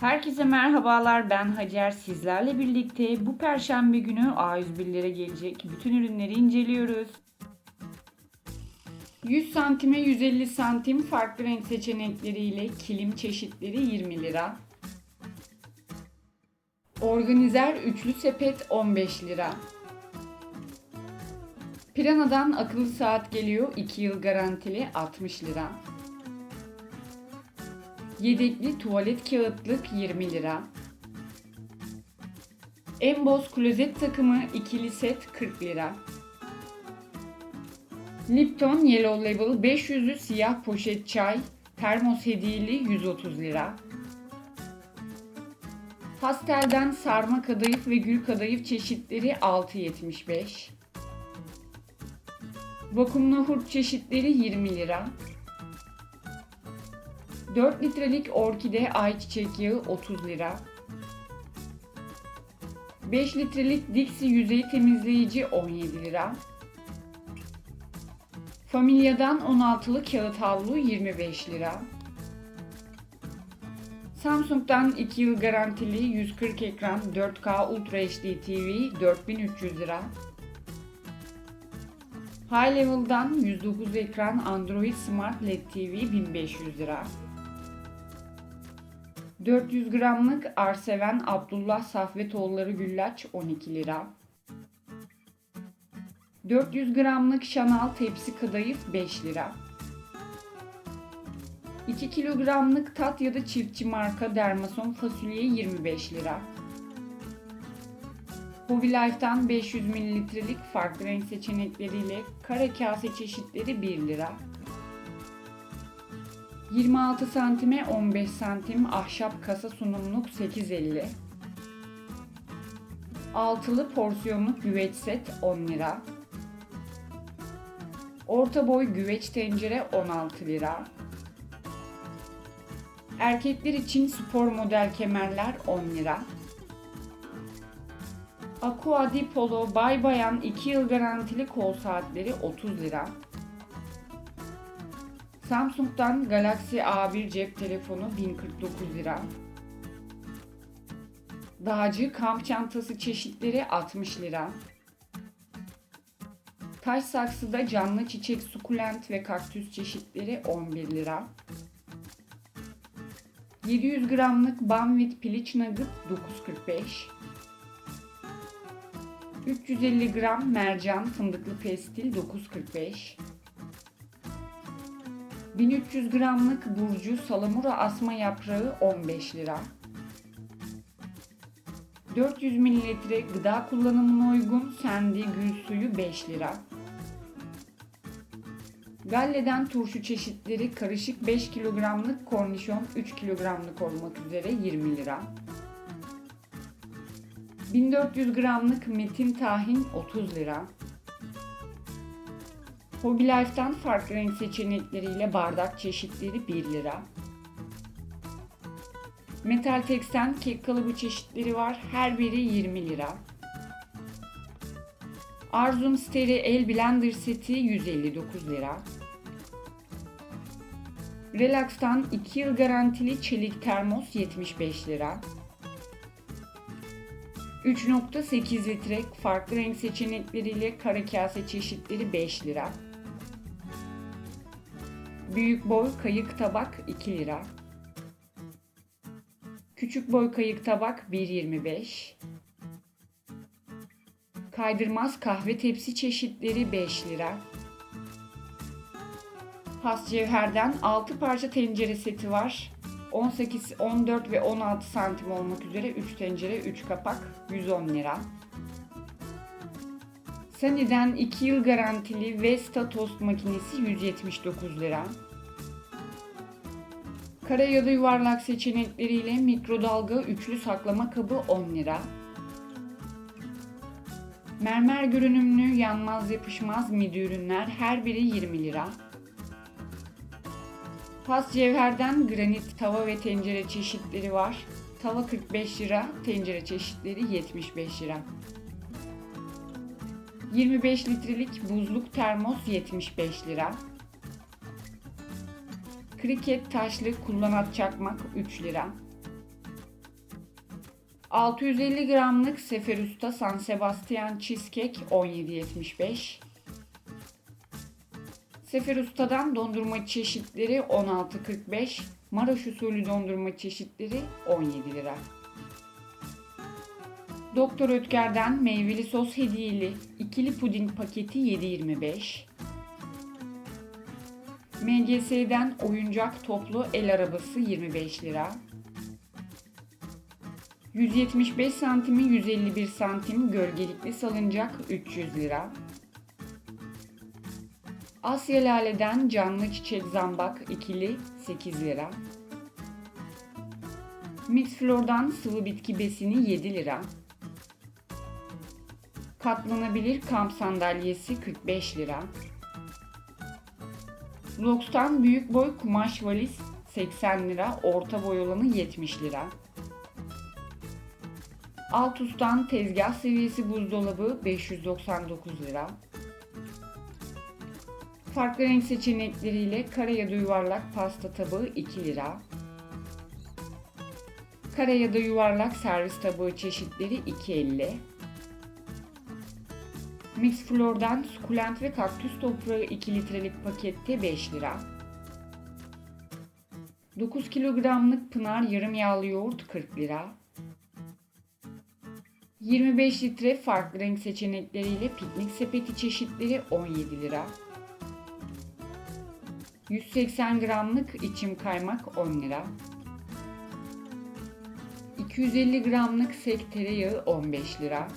Herkese merhabalar ben Hacer sizlerle birlikte bu perşembe günü A101'lere gelecek bütün ürünleri inceliyoruz. 100 santime 150 santim farklı renk seçenekleriyle kilim çeşitleri 20 lira. Organizer üçlü sepet 15 lira. Pirana'dan akıllı saat geliyor 2 yıl garantili 60 lira. Yedekli tuvalet kağıtlık 20 lira. Emboz klozet takımı ikili set 40 lira. Lipton Yellow Label 500'lü siyah poşet çay termos hediyeli 130 lira. Pastelden sarma kadayıf ve gül kadayıf çeşitleri 6.75. Vakumlu hurt çeşitleri 20 lira. 4 litrelik orkide ayçiçek yağı 30 lira. 5 litrelik Dixie yüzey temizleyici 17 lira. Familya'dan 16'lı kağıt havlu 25 lira. Samsung'dan 2 yıl garantili 140 ekran 4K Ultra HD TV 4300 lira. High Level'dan 109 ekran Android Smart LED TV 1500 lira. 400 gramlık Arseven Abdullah Safvetoğulları güllaç 12 lira. 400 gramlık Şanal tepsi kadayıf 5 lira. 2 kilogramlık tat ya da çiftçi marka dermason fasulye 25 lira. Hobby Life'dan 500 mililitrelik farklı renk seçenekleriyle kare kase çeşitleri 1 lira. 26 santime 15 santim ahşap kasa sunumluk 8.50. Altılı porsiyonluk güveç set 10 lira. Orta boy güveç tencere 16 lira. Erkekler için spor model kemerler 10 lira. Aqua di Polo Bay Bayan 2 yıl garantili kol saatleri 30 lira. Samsung'dan Galaxy A1 cep telefonu 1049 lira. Dağcı kamp çantası çeşitleri 60 lira. Taş saksıda canlı çiçek sukulent ve kaktüs çeşitleri 11 lira. 700 gramlık Banvit piliç nugget 9.45. 350 gram mercan fındıklı pestil 9.45. 1300 gramlık burcu salamura asma yaprağı 15 lira. 400 mililitre gıda kullanımına uygun sendi gül suyu 5 lira. Galle'den turşu çeşitleri karışık 5 kilogramlık kornişon 3 kilogramlık olmak üzere 20 lira. 1400 gramlık metin tahin 30 lira. Hobby Life'dan farklı renk seçenekleriyle bardak çeşitleri 1 lira. Metal Tex'ten kek kalıbı çeşitleri var. Her biri 20 lira. Arzum Steri El Blender seti 159 lira. Relax'tan 2 yıl garantili çelik termos 75 lira. 3.8 litre farklı renk seçenekleriyle kare kase çeşitleri 5 lira. Büyük boy kayık tabak 2 lira. Küçük boy kayık tabak 1.25. Kaydırmaz kahve tepsi çeşitleri 5 lira. Has cevherden 6 parça tencere seti var. 18, 14 ve 16 santim olmak üzere 3 tencere 3 kapak 110 lira. Sani'den 2 yıl garantili Vesta tost makinesi 179 lira. Kare ya da yuvarlak seçenekleriyle mikrodalga üçlü saklama kabı 10 lira. Mermer görünümlü yanmaz yapışmaz midi ürünler her biri 20 lira. Pas cevherden granit tava ve tencere çeşitleri var. Tava 45 lira, tencere çeşitleri 75 lira. 25 litrelik buzluk termos 75 lira. Kriket taşlı kullanat çakmak 3 lira. 650 gramlık Sefer Usta San Sebastian Cheesecake 17.75. Sefer Usta'dan dondurma çeşitleri 16.45. Maraş usulü dondurma çeşitleri 17 lira. Doktor Ötker'den meyveli sos hediyeli ikili puding paketi 7.25. MGS'den oyuncak toplu el arabası 25 lira. 175 santimi 151 santim gölgelikli salıncak 300 lira. Asya Lale'den canlı çiçek zambak ikili 8 lira. Mix Flor'dan sıvı bitki besini 7 lira. Katlanabilir kamp sandalyesi 45 lira. Lux'tan büyük boy kumaş valiz 80 lira, orta boy olanı 70 lira. Altus'tan tezgah seviyesi buzdolabı 599 lira. Farklı renk seçenekleriyle kare ya da yuvarlak pasta tabağı 2 lira. Kare ya da yuvarlak servis tabağı çeşitleri 2.50. Mix Flor'dan sukulent ve kaktüs toprağı 2 litrelik pakette 5 lira. 9 kilogramlık Pınar yarım yağlı yoğurt 40 lira. 25 litre farklı renk seçenekleriyle piknik sepeti çeşitleri 17 lira. 180 gramlık içim kaymak 10 lira. 250 gramlık sek tereyağı 15 lira.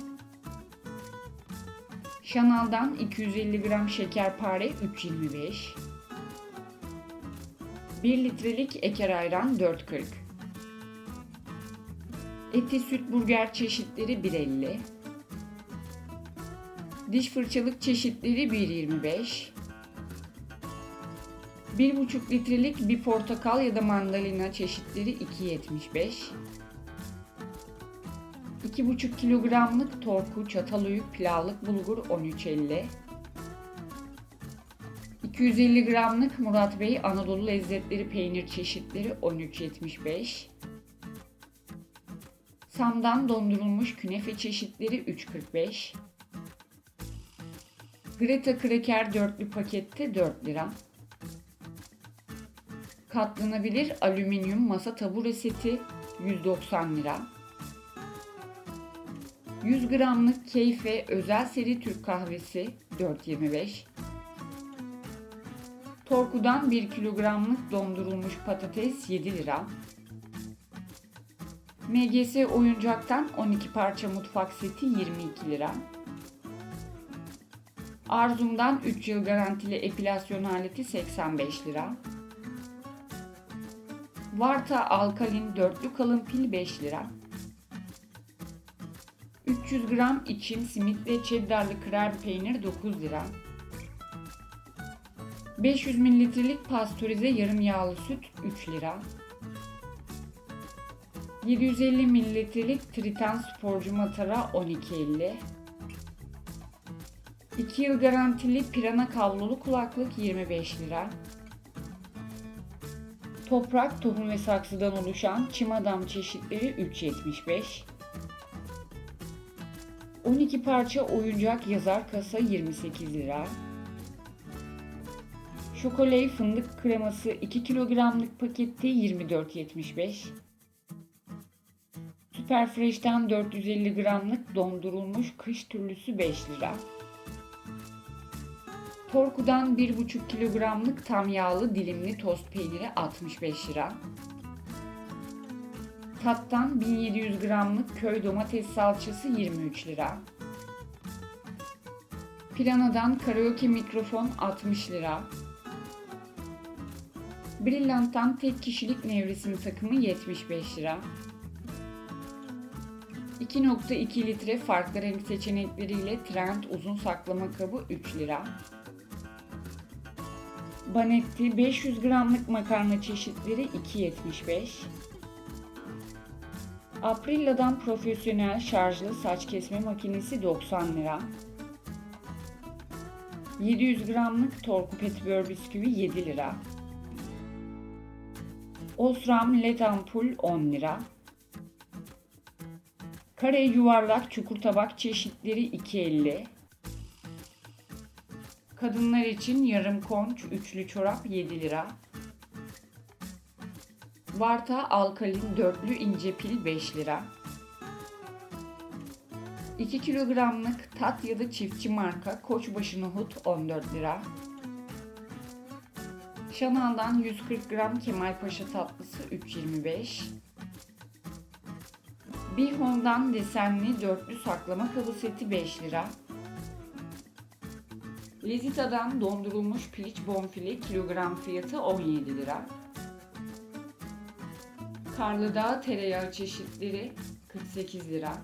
Chanel'dan 250 gram şekerpare 3.25. 1 litrelik eker ayran 4.40. Eti süt burger çeşitleri 1.50. Diş fırçalık çeşitleri 1.25. 1,5 litrelik bir portakal ya da mandalina çeşitleri 2.75. 2,5 kilogramlık torku çatalhöyük pilavlık bulgur 13.50. 250 gramlık Murat Bey Anadolu lezzetleri peynir çeşitleri 13.75. Sam'dan dondurulmuş künefe çeşitleri 3.45. Greta Kraker dörtlü pakette 4 lira. Katlanabilir alüminyum masa tabure seti 190 lira. 100 gramlık Keyfe özel seri Türk kahvesi 4.25. Torku'dan 1 kilogramlık dondurulmuş patates 7 lira. MGS oyuncaktan 12 parça mutfak seti 22 lira. Arzum'dan 3 yıl garantili epilasyon aleti 85 lira. Varta alkalin dörtlü kalın pil 5 lira. 300 gram içim simit ve cheddarlı krem peynir 9 lira. 500 mililitrelik pastörize yarım yağlı süt 3 lira. 750 mililitrelik Tritan sporcu matara 12.50. 2 yıl garantili Pirana kablolu kulaklık 25 lira. Toprak, tohum ve saksıdan oluşan çim adam çeşitleri 3.75. 12 parça oyuncak yazar kasa 28 lira. Şokoley fındık kreması 2 kilogramlık pakette 24.75. Superfresh'ten 450 gramlık dondurulmuş kış türlüsü 5 lira. Torku'dan 1,5 kilogramlık tam yağlı dilimli tost peyniri 65 lira. Tattan 1700 gramlık köy domates salçası 23 lira. Plana'dan karaoke mikrofon 60 lira. Brillant'tan tek kişilik nevresim takımı 75 lira. 2.2 litre farklı renk seçenekleriyle Trend uzun saklama kabı 3 lira. Banetti 500 gramlık makarna çeşitleri 2.75. Aprilla'dan profesyonel şarjlı saç kesme makinesi 90 lira. 700 gramlık Torku Petibör bisküvi 7 lira. Osram led ampul 10 lira. Kare yuvarlak çukur tabak çeşitleri 2.50. Kadınlar için yarım konç üçlü çorap 7 lira. Varta alkalin dörtlü ince pil 5 lira. 2 kilogramlık tat ya da çiftçi marka koçbaşı nohut 14 lira. Şanal'dan 140 gram Kemalpaşa tatlısı 3.25. Bihon'dan desenli dörtlü saklama kabı seti 5 lira. Lezita'dan dondurulmuş piliç bonfile kilogram fiyatı 17 lira. Karlıdağ tereyağı çeşitleri 48 lira.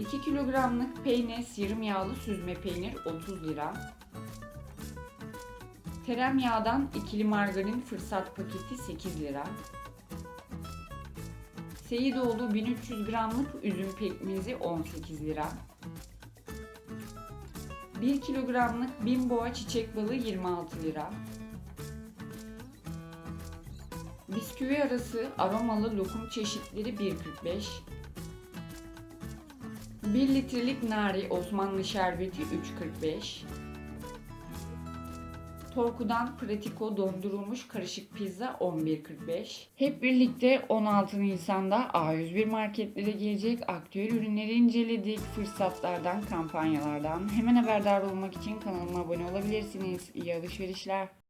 2 kilogramlık peynes yarım yağlı süzme peynir 30 lira. Teremyağdan ikili margarin fırsat paketi 8 lira. Seyidoğlu 1300 gramlık üzüm pekmezi 18 lira. 1 kilogramlık bimboğa çiçek balı 26 lira. Bisküvi arası aromalı lokum çeşitleri 1.45. 1 litrelik nari Osmanlı şerbeti 3.45. Torku'dan Pratiko dondurulmuş karışık pizza 11.45. Hep birlikte 16 Nisan'da A101 marketlere gelecek aktüel ürünleri inceledik. Fırsatlardan, kampanyalardan hemen haberdar olmak için kanalıma abone olabilirsiniz. İyi alışverişler.